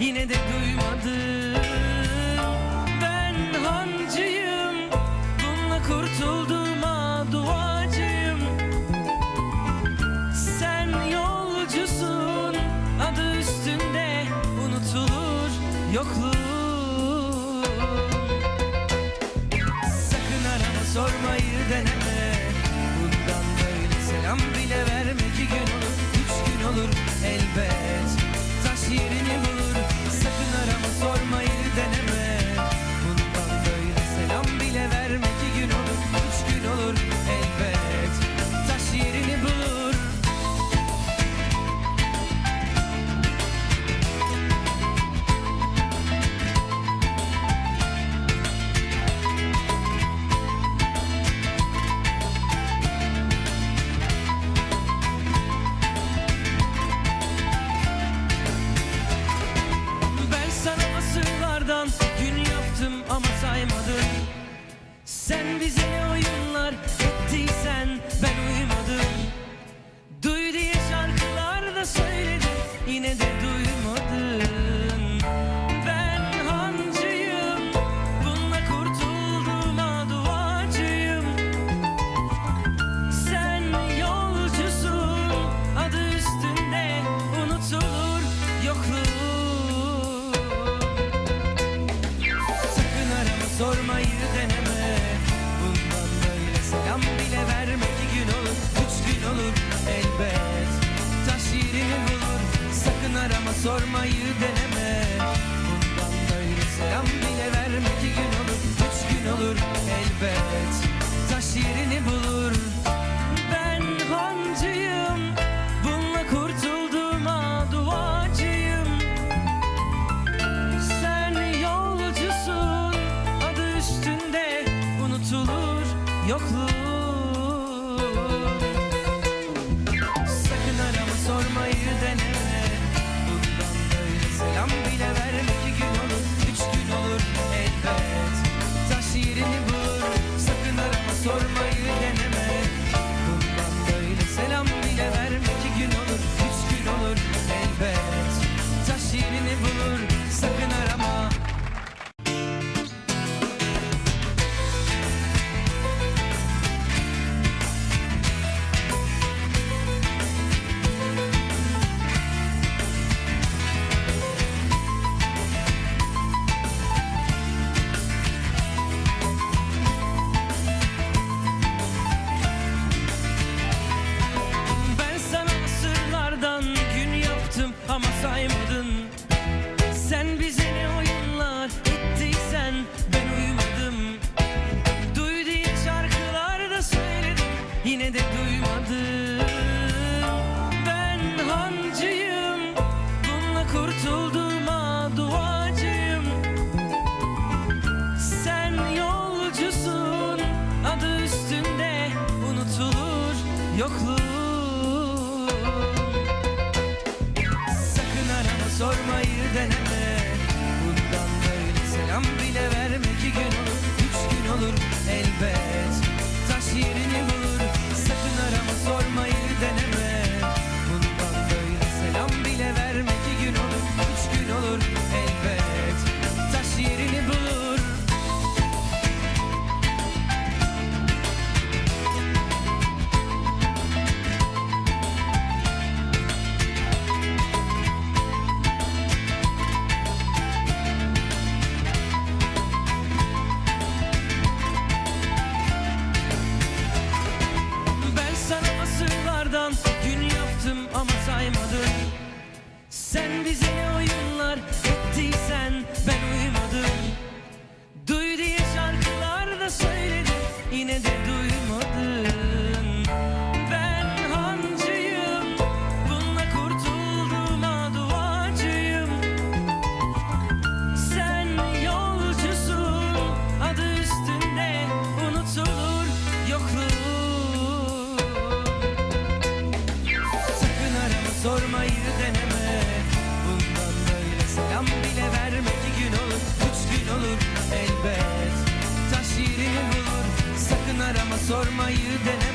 yine de duymadım. Ben hancıyım. Bununla kurtulduğuma ah, duacıyım. Sen yolcusun. Adı üstünde unutulur yokluğun all my ama saymadın. Sen bize ne oyunlar ettiysen ben uyumadım. Duy diye şarkılarda söyledim yine de duymadım. Ben hancıyım bununla kurtulduğuma ah duacıyım. Sen yolcusun adı üstünde unutulur yok sormayı deneme Bundan böyle selam bile verme. İki gün olur Üç gün olur elbet. Taş yerini bulur Sakın arama sormayı deneme